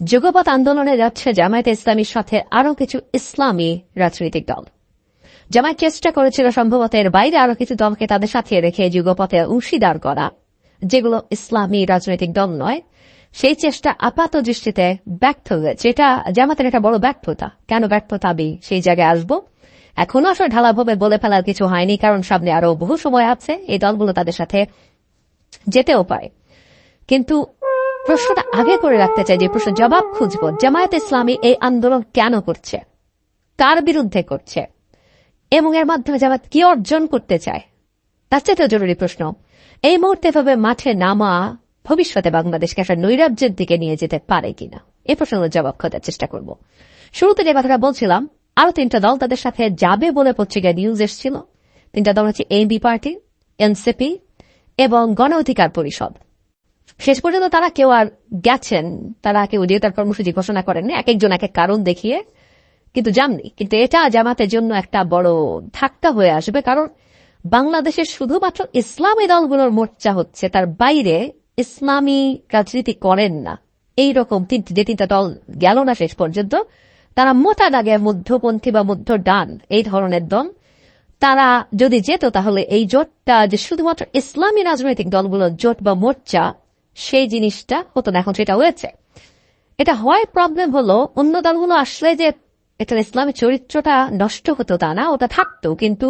যুগপৎ আন্দোলনে যাচ্ছে জামায়াতে ইসলামীর সাথে আরও কিছু ইসলামী রাজনৈতিক দল। জামায়াত চেষ্টা করেছিল সম্ভবত এর বাইরে আরও কিছু দলকে তাদের সাথে রেখে যুগপথে অংশীদার করা, যেগুলো ইসলামী রাজনৈতিক দল নয়। সেই চেষ্টা আপাত দৃষ্টিতে ব্যর্থ হয়েছে। এটা জামাতের একটা বড় ব্যর্থতা। কেন ব্যর্থতা আমি সেই জায়গায় আসব? এখনও আসলে ঢালাভাবে বলে ফেলার কিছু হয়নি, কারণ সামনে আরও বহু সময় আছে। এই দলগুলো তাদের সাথে যেতেও পারে। কিন্তু প্রশ্নটা আগে করে রাখতে চাই যে প্রশ্ন জবাব খুঁজব। জামায়াত ইসলামী এই আন্দোলন কেন করছে? কার বিরুদ্ধে করছে? এবং এর মাধ্যমে জামাত কি অর্জন করতে চায়? তার চেয়ে জরুরি প্রশ্ন। এই মুহূর্তে ভাবে মাঠে নামা ভবিষ্যতে বাংলাদেশকে একটা নৈরাজ্যের দিকে নিয়ে যেতে পারে কিনা? এই প্রশ্নের জবাব খোঁজার চেষ্টা করব। শুরুতে যে কথাটা বলছিলাম, আরও তিনটা দল তাদের সাথে যাবে বলে পত্রিকায় নিউজ এসেছিল। তিনটা দল হচ্ছে এনবি পার্টি এনসিপি এবং গণ অধিকার পরিষদ। শেষ পর্যন্ত তারা কেউ আর গেছেন, তারা কেউ দিয়ে তার কর্মসূচি ঘোষণা করেননি এক একজন এক এক কারণ দেখিয়ে। কিন্তু যাননি কিন্তু এটা জামাতের জন্য একটা বড় ধাক্কা হয়ে আসবে, কারণ বাংলাদেশের শুধুমাত্র ইসলামী দলগুলোর মোর্চা হচ্ছে, তার বাইরে ইসলামী রাজনীতি করেন না। এই রকম তিনটি, যে তিনটা দল গেল না শেষ পর্যন্ত, তারা মোটা দাগে মধ্যপন্থী বা মধ্য ডান এই ধরনের দল। তারা যদি যেত তাহলে এই জোটটা যে শুধুমাত্র ইসলামী রাজনৈতিক দলগুলোর জোট বা মোর্চা সেই জিনিসটা হতো না এখন সেটা হয়েছে। এটা হয় প্রবলেম হলো, অন্য দলগুলো আসলে যে এটা ইসলামী চরিত্রটা নষ্ট হতো তা না, ওটা থাকতো, কিন্তু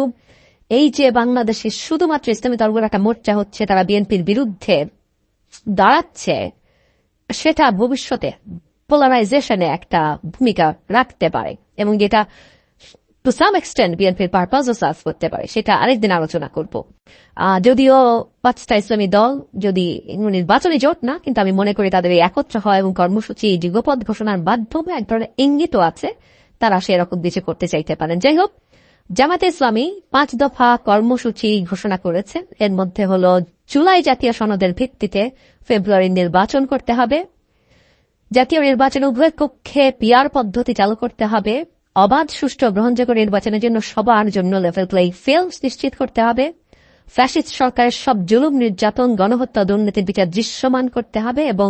এই যে বাংলাদেশের শুধুমাত্র ইসলামী দলগুলো একটা মোর্চা হচ্ছে, তারা বিএনপির বিরুদ্ধে দাঁড়াচ্ছে, সেটা ভবিষ্যতে পোলারাইজেশনে একটা ভূমিকা রাখতে পারে। এবং যেটা টু সাম এক্সটেন্ট বিএনপির পারপাজও সার্ভ করতে পারে, সেটা আরেকদিন আলোচনা করব। যদিও পাঁচটা ইসলামী দল, যদি নির্বাচনী জোট না, কিন্তু আমি মনে করি তাদের একত্র হয় এবং কর্মসূচি যুগপথ ঘোষণার মাধ্যমে এক ধরনের ইঙ্গিতও আছে, তারা সেরকম কিছু করতে চাইতে পারেন। যাই হোক, জামাতে ইসলামী পাঁচ দফা কর্মসূচি ঘোষণা করেছে। এর মধ্যে হল জুলাই জাতীয় সনদের ভিত্তিতে ফেব্রুয়ারি নির্বাচন করতে হবে, জাতীয় নির্বাচন উভয় কক্ষে পিয়ার পদ্ধতি চালু করতে হবে অবাধ, সুষ্ঠু, গ্রহণযোগ্য নির্বাচনের জন্য সবার জন্য লেভেল প্লে ফিল্ড নিশ্চিত করতে হবে। ফ্যাসিস্ট সরকারের সব জুলুম, নির্যাতন, গণহত্যা, দুর্নীতির বিচার দৃশ্যমান করতে হবে এবং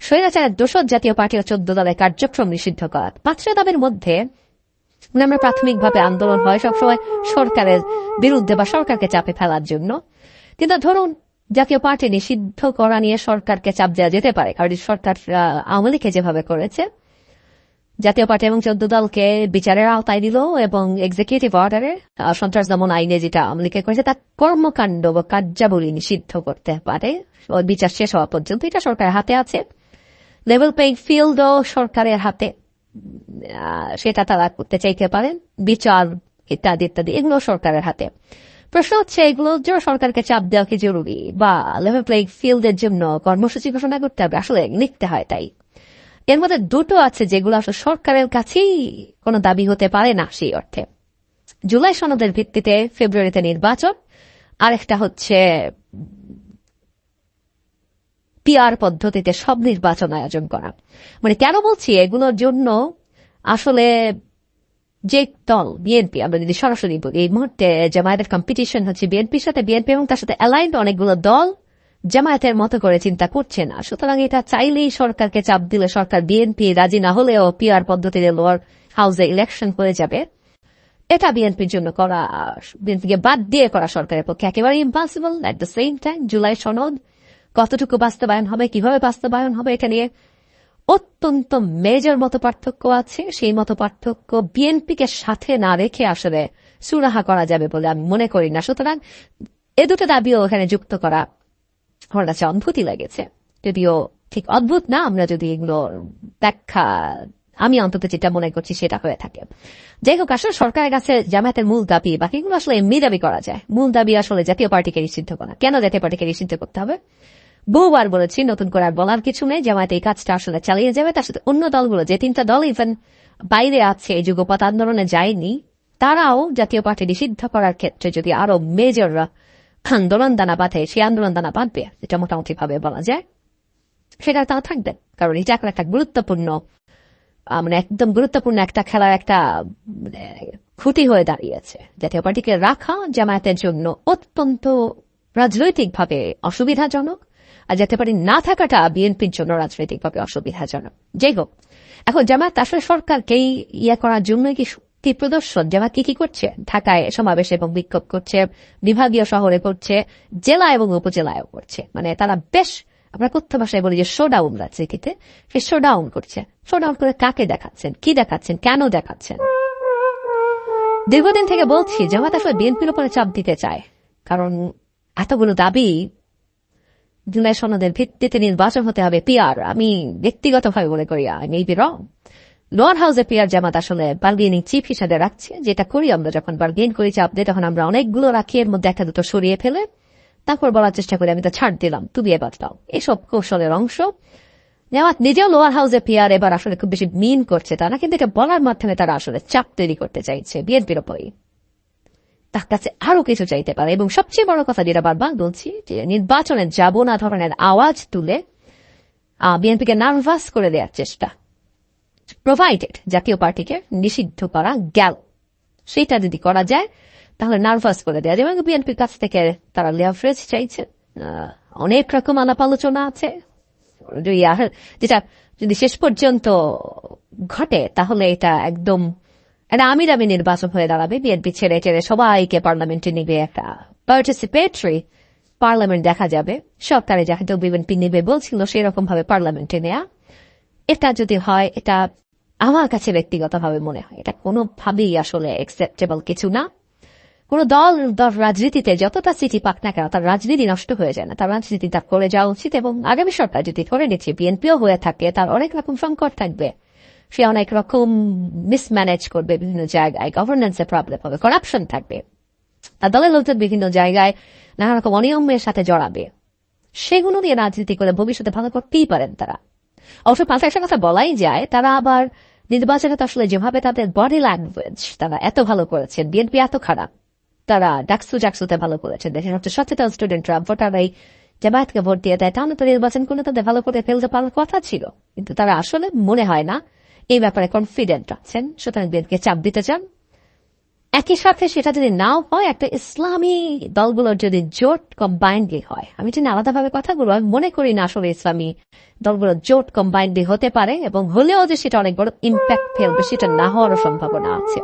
স্বৈরাচারের দোষদ জাতীয় পার্টি ও চোদ্দ দলের কার্যক্রম নিষিদ্ধ করা পাঁচটা দাবের মধ্যে আমরা প্রাথমিকভাবে আন্দোলন হয় সবসময় সরকারের বিরুদ্ধে বা সরকারকে চাপে ফেলার জন্য। কিন্তু ধরুন, জাতীয় পার্টি নিষিদ্ধ করা নিয়ে সরকারকে চাপ দেওয়া যেতে পারে, কারণ সরকার আওয়ামী লীগে যেভাবে করেছে। জাতীয় পার্টি এবং চোদ্দ দলকে বিচারের আওতায় দিল এবং এক্সিকিউটিভ অর্ডারে সন্ত্রাস দমন আইনে যেটা আওয়ামী লীগে করেছে, তার কর্মকাণ্ড বা কার্যাবলী নিষিদ্ধ করতে পারে। বিচার শেষ হওয়া পর্যন্ত এটা সরকারের হাতে আছে। লেভেল প্লেইং ফিল্ডও সরকারের হাতে সেটা তারা করতে চাইতে পারেন। বিচার ইত্যাদি ইত্যাদি এগুলো সরকারের হাতে। প্রশ্ন হচ্ছে এগুলো যে সরকারকে চাপ দেওয়া কি জরুরি? বা লেভেল প্লেইং ফিল্ডের জন্য কর্মসূচি ঘোষণা করতে হবে, আসলে লিখতে হয় তাই। এর মধ্যে দুটো আছে যেগুলো আসলে সরকারের কাছেই কোনো দাবি হতে পারে না সেই অর্থে। জুলাই সনদের ভিত্তিতে ফেব্রুয়ারিতে নির্বাচন, আরেকটা হচ্ছে পিআর পদ্ধতিতে সব নির্বাচন আয়োজন করা। মানে কেন বলছি, এগুলোর জন্য আসলে যে দল, বিএনপি, আমরা যদি সরাসরি বলি, এই মুহূর্তে জামায়াতের কম্পিটিশন হচ্ছে বিএনপির সাথে। বিএনপি এবং তার সাথে অ্যালাইন্ড অনেকগুলো দল জামায়াতের মতো করে চিন্তা করছে না। সুতরাং এটা চাইলেই সরকারকে চাপ দিলে সরকার বিএনপি রাজি না হলেও পিআর পদ্ধতিতে লোয়ার হাউসে ইলেকশন হয়ে যাবে। এটা বিএনপির জন্য করা, বিএনপিকে বাদ দিয়ে করা সরকারের পক্ষে একেবারে impossible at the same time July সনদ কতটুকু বাস্তবায়ন হবে, কীভাবে বাস্তবায়ন হবে, এটা নিয়ে অত্যন্ত মেজর মতো পার্থক্য আছে। সেই মতো পার্থক্য বিএনপিকে সাথে না রেখে আসলে সুরাহা করা যাবে বলে আমি মনে করি না। সুতরাং এ দুটো দাবিও এখানে যুক্ত করা আমার কাছে অদ্ভুতই লেগেছে। যদিও ঠিক অদ্ভুত না, আমরা যদি এগুলো ব্যাখ্যা, আমি অন্তত যেটা মনে করছি সেটা হয়ে থাকে। যাই হোক, আসলে সরকারের কাছে জামায়াতের মূল দাবি, বাকিগুলো আসলে এমনি দাবি করা যায়। মূল দাবি আসলে জাতীয় পার্টিকে নিষিদ্ধ করা। কেন জাতীয় পার্টিকে নিষিদ্ধ করতে হবে? বহুবার বলেছি, নতুন করে বলার কিছু নেই। জামায়াত এই কাজটা আসলে চালিয়ে যাবে। তার সাথে অন্য দলগুলো, যে তিনটা দল ইভেন বাইরে আছে, এই যুগপথ আন্দোলনে যায়নি, তারাও জাতীয় পার্টি নিষিদ্ধ করার ক্ষেত্রে যদি আরও মেজর আন্দোলন দানা বাঁধে সেই আন্দোলন দানা বাঁধবে এটা মোটামুটি ভাবে বলা যায় সেটা তারা থাকবে কারণ এটা এখন একটা গুরুত্বপূর্ণ মানে একদম গুরুত্বপূর্ণ একটা খেলার একটা ক্ষতি হয়ে দাঁড়িয়েছে জাতীয় পার্টিকে রাখা জামায়াতের জন্য অত্যন্ত রাজনৈতিকভাবে অসুবিধাজনক আর যেতে পার্টি না থাকাটা বিএনপির জন্য রাজনৈতিকভাবে অসুবিধাজনক যাই হোক এখন জামাত আসলে সরকারকেই ইয়ে করার জন্যই কি প্রদর্শন জামাত কি কি করছে? ঢাকায় সমাবেশ এবং বিক্ষোভ করছে। বিভাগীয় শহরে করছে জেলা এবং উপজেলায়ও করছে মানে তারা বেশ, আমরা কথ্য ভাষায় বলি যে শোডাউন রাজনীতিতে। সে শোডাউন করছে। শোডাউন করে কাকে দেখাচ্ছেন? কি দেখাচ্ছেন? কেন দেখাচ্ছেন? দীর্ঘদিন থেকে বলছি, জামাত আসলে বিএনপির উপরে চাপ দিতে চায়। কারণ এতগুলো দাবি জুলাই সনদের ভিত্তিতে নির্বাচন হতে হবে। পিআর আমি ব্যক্তিগতভাবে মনে করি I may be wrong lower হাউসে পিআর জামাত আসলে বার্গেনিং চিপ হিসাবে রাখছে। যেটা করি আমরা যখন বার্গেন করি চাপ দিই তখন আমরা অনেকগুলো রাখি, এর মধ্যে একটা দুটো সরিয়ে ফেলে। তারপর বলার চেষ্টা করি, আমি তো ছাড় দিলাম, তুমি এবার দাও। এসব কৌশলের অংশ। জামাত নিজেও লোয়ার হাউসে পিআর এবার আসলে খুব বেশি মিন করছে তারা, কিন্তু এটা বলার মাধ্যমে তারা আসলে চাপ তৈরি করতে চাইছে বিএনপির ওপরই। তার কাছে আরও কিছু চাইতে পারে, এবং সবচেয়ে বড় কথা যেটা বারবার বলছি, যে নির্বাচনে যাব না ধরনের আওয়াজ তুলে বিএনপিকে নার্ভাস করে দেওয়ার চেষ্টা। প্রোভাইডেড জাতীয় পার্টিকে নিষিদ্ধ করা গেল। সেটা যদি করা যায়, তাহলে নার্ভাস করে দেওয়া যায় এবং বিএনপির কাছ থেকে তারা লেভারেজ চাইছে। অনেক রকম আলাপ আলোচনা আছে। যেটা যদি শেষ পর্যন্ত ঘটে, তাহলে এটা একদম একটা আমির আমি নির্বাচন হয়ে দাঁড়াবে। বিএনপি ছেড়ে ছেড়ে সবাইকে পার্লামেন্টে নিবে, একটা পার্টিসিপেটরি পার্লামেন্ট দেখা যাবে। সরকারে যাকে বিএনপি নেবে বলছিল সেরকম ভাবে পার্লামেন্টে নেয়া এটা যদি হয়, এটা আমার কাছে ব্যক্তিগতভাবে মনে হয়, এটা কোনোভাবেই আসলে অ্যাকসেপ্টেবল কিছু না। কোন দল রাজনীতিতে যতটা সিটি পাক না কেন, তার রাজনীতি নষ্ট হয়ে যায় না। তার রাজনীতি তার করে যাওয়া উচিত এবং আগামী সরকার যদি ধরে নিচ্ছে, বিএনপিও হয়ে থাকে, তার অনেক রকম সংকট থাকবে। সে অনেক রকম মিসম্যানেজ করবে বিভিন্ন জায়গায় গভর্নেন্সের প্রবলেম হবে করাপশন থাকবে। তার দলের লোকজন বিভিন্ন জায়গায় নানা রকম অনিয়মের সাথে জড়াবে। সেগুলো নিয়ে রাজনীতি করে ভবিষ্যতে ভালো করতেই পারেন তারা। অবশ্য পাশে একটা কথা বলাই যায়, তারা আবার নির্বাচনে তো আসলে যেভাবে তাদের বডি ল্যাঙ্গুয়েজ তারা এত ভালো করেছেন বিএনপি এত খারাপ, তারা ডাকসু জাকসুতে ভালো করেছেন। দেশের সবচেয়ে সচেতন স্টুডেন্টরা ভোটারাই জামায়াতকে ভোট দিয়ে দেয়। তাহলে তো নির্বাচন করলে তাদের ভালো করে ফেলতে পারার কথা ছিল, কিন্তু তারা আসলে মনে হয় না। এই ব্যাপারে কনফিডেন্ট আছেন, সুতরাং বিএনপিকে চাপ দিতে চান। একই সাথে সেটা যদি নাও হয় একটা ইসলামী দলগুলোর যদি জোট কম্বাইন্ডলি হয়। আমি যদি আলাদাভাবে কথা বলব, আমি মনে করি না আসলে ইসলামী দলগুলোর জোট কম্বাইন্ডলি হতে পারে, এবং হলেও যে সেটা অনেক বড় ইম্প্যাক্ট ফেলবে, সেটা না হওয়ারও সম্ভাবনা আছে।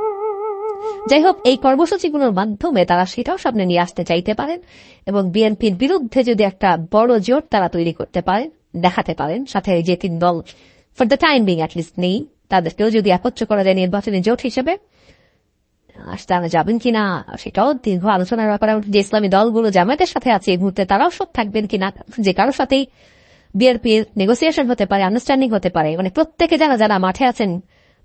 যাই হোক, এই কর্মসূচিগুলোর মাধ্যমে তারা সেটাও সামনে নিয়ে আসতে চাইতে পারেন, এবং বিএনপির বিরুদ্ধে যদি একটা বড় জোট তারা তৈরি করতে পারেন, দেখাতে পারেন, সাথে যে তিন দল for the time being at least নেই। তাদেরকেও যদি একত্র করা যায় নির্বাচনী জোট হিসেবে তারা যাবেন কিনা, সেটাও দীর্ঘ আলোচনার ব্যাপারে যে ইসলামী দলগুলো জামায়াতের সাথে আছে এই মুহূর্তে তারাও সব থাকবেন কিনা, যে কারোর সাথেই বিএনপির নেগোসিয়েশন হতে পারে আন্ডারস্ট্যান্ডিং হতে পারে মানে প্রত্যেকে যারা যারা মাঠে আছেন,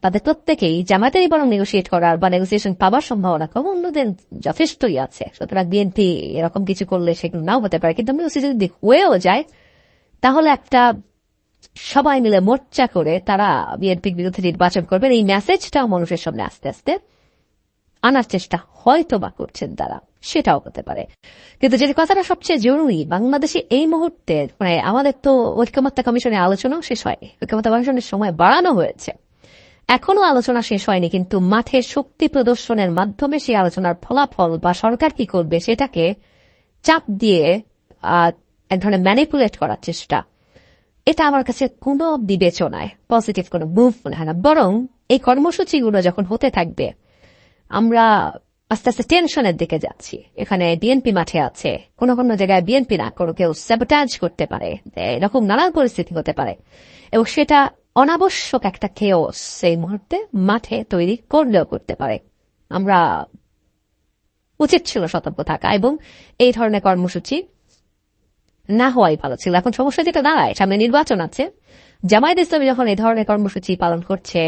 তাদের প্রত্যেকেই জামাতেরই বরং নেগোসিয়েট করার বা নেগোসিয়েশন পাবার সম্ভাবনা কম, অন্যদের যথেষ্টই আছে। সুতরাং বিএনপি এরকম কিছু করলে সেগুলো নাও হতে পারে, কিন্তু যদি হয়েও যায়, তাহলে একটা সবাই মিলে মোর্চা করে তারা বিএনপির বিরুদ্ধে নির্বাচন করবেন। এই মেসেজটাও মানুষের সামনে আস্তে আস্তে আনার চেষ্টা হয়তো বা করছেন তারা, সেটাও হতে পারে। কিন্তু যে কথাটা সবচেয়ে জরুরি, বাংলাদেশে এই মুহূর্তে মানে আমাদের তো ঐক্যমত্তা কমিশনের আলোচনাও শেষ হয় ঐক্যমত্তা কমিশনের সময় বাড়ানো হয়েছে। এখনও আলোচনা শেষ হয়নি, কিন্তু মাঠে শক্তি প্রদর্শনের মাধ্যমে সেই আলোচনার ফলাফল বা সরকার কি করবে সেটাকে চাপ দিয়ে এক ধরনের ম্যানিপুলেট করার চেষ্টা। এটা আমার কাছে কোনো বিবেচনায় পজিটিভ কোনো মুভ মনে হয় না। বরং এই কর্মসূচিগুলো যখন হতে থাকবে আমরা আস্তে আস্তে টেনশনের দিকে যাচ্ছি। এখানে বিএনপি মাঠে আছে। কোনো কোনো জায়গায় বিএনপি না কোনো কেউ স্যাবোটাজ করতে পারে এরকম নানান পরিস্থিতি হতে পারে। এবং সেটা অনাবশ্যক একটা খেয়েও সেই মুহূর্তে মাঠে তৈরি করলেও করতে পারে। আমরা উচিত ছিল সতর্ক থাকা এবং এই ধরনের কর্মসূচি না হওয়াই ভালো ছিল। এখন সমস্যা যেটা দাঁড়ায়, সামনে নির্বাচন আছে। জামায়াত ইসলামী যখন এই ধরনের কর্মসূচি পালন করছে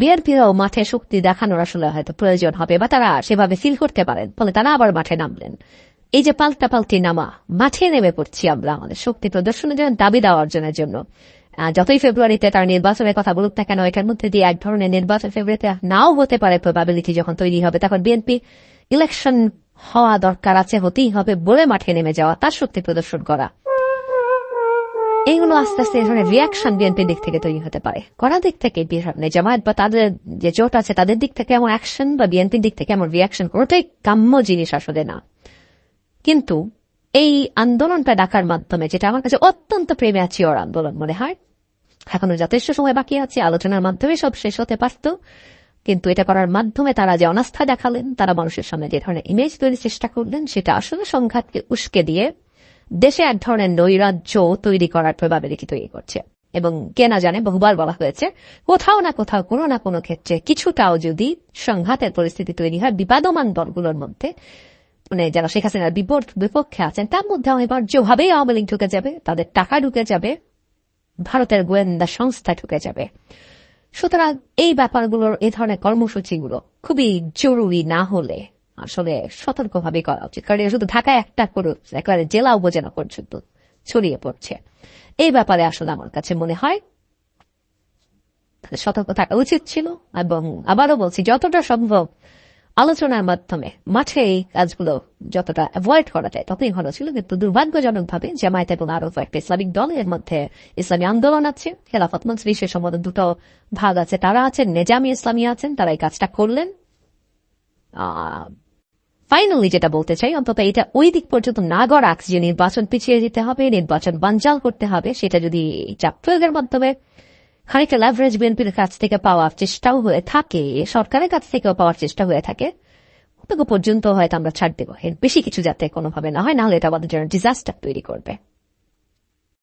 বিএনপিরাও মাঠে শক্তি দেখানোর আসলে হয়তো প্রয়োজন হবে বা তারা সেভাবে ফিল করতে পারেন, ফলে তারা আবার মাঠে নামলেন। এই যে পাল্টা পাল্টি নামা, মাঠে নেমে পড়ছি আমরা আমাদের শক্তি প্রদর্শনের জন্য দাবি দেওয়া অর্জনের জন্য। যতই ফেব্রুয়ারিতে তার নির্বাচনের কথা বলুক না কেন, এটার মধ্যে দিয়ে এক ধরনের নির্বাচন ফেব্রুয়ারিতে নাও হতে পারে প্রবাবিলিটি যখন তৈরি হবে, তখন বিএনপি ইলেকশন হওয়া দরকার আছে, হতেই হবে বলে মাঠে নেমে যাওয়া, তার শক্তি প্রদর্শন করা। এইগুলো আস্তে আস্তে ধরনের রিয়াকশন বিএনপির দিক থেকে তৈরি হতে পারে। করা দিক থেকে সামনে জামায়াত বা তাদের যে জোট আছে, তাদের দিক থেকে এমন অ্যাকশন বা বিএনপির দিক থেকে এমন রিয়াকশন কোনোটাই কাম্য জিনিস আসলে না। কিন্তু এই আন্দোলনটা ডাকার মাধ্যমে, যেটা আমার কাছে অত্যন্ত প্রেম্যাচিওর আন্দোলন মনে হয়, এখনও যথেষ্ট সময় বাকি আছে, আলোচনার মাধ্যমে সব শেষ হতে পারত, কিন্তু এটা করার মাধ্যমে তারা যে অনাস্থা দেখালেন, তারা মানুষের সামনে যে ধরনের ইমেজ তৈরির চেষ্টা করলেন, সেটা আসলে সংঘাতকে উস্কে দিয়ে দেশে এক ধরনের নৈরাজ্য তৈরি করার প্রবাবিলিটি তৈরি করছে। এবং কে না জানে, বহুবার বলা হয়েছে, কোথাও না কোথাও, কোনো না কোনো ক্ষেত্রে কিছুটাও যদি সংঘাতের পরিস্থিতি তৈরি হয় বিবাদমান দলগুলোর মধ্যে মানে যারা শেখ হাসিনার বিপক্ষে আছেন, তার মধ্যে অনিবার্যভাবেই আওয়ামী লীগ ঢুকে যাবে, তাদের টাকা ঢুকে যাবে, ভারতের গোয়েন্দা সংস্থা ঢুকে যাবে। সুতরাং এই ব্যাপারগুলোর, এ ধরনের কর্মসূচিগুলো খুবই জরুরি না হলে আসলে সতর্কভাবে করা উচিত। কারণ শুধু ঢাকায় একটা করে একেবারে জেলা উপজেলা পর্যন্ত ছড়িয়ে পড়ছে। এই ব্যাপারে আসলে আমার কাছে মনে হয় সতর্ক থাকা উচিত ছিল এবং আবারও বলছি, যতটা সম্ভব আলোচনার মাধ্যমে মাঠে এই কাজগুলো যতটা অ্যাভয়েড করা যায় ততই ভালো ছিল, কিন্তু দুর্ভাগ্যজনকভাবে জামায়াত এবং আরও একটা ইসলামিক দলের মধ্যে ইসলামী আন্দোলন আছে, খেলাফত মন্ত্রী সে সম্বন্ধে দুটো ভাগ আছে, তারা আছেন, নেজামি ইসলামী আছেন, তারা এই কাজটা করলেন। ফাইনালি যেটা বলতে চাই, অন্তত এটা ওই দিক পর্যন্ত না গড়াক যে নির্বাচন পিছিয়ে দিতে হবে, নির্বাচন বানজাল করতে হবে, সেটা যদি চাপ প্রয়োগের মাধ্যমে খানিকটা ল্যাভারেজ বিএনপির কাছ থেকে পাওয়ার চেষ্টাও হয়ে থাকে, সরকারের কাছ থেকেও পাওয়ার চেষ্টা হয়ে থাকে অতটুকু পর্যন্ত হয়তো আমরা ছাড় দেবো। এর বেশি কিছু যাতে কোনোভাবে না হয়, নাহলে এটা আমাদের জন্য ডিজাস্টার তৈরি করবে।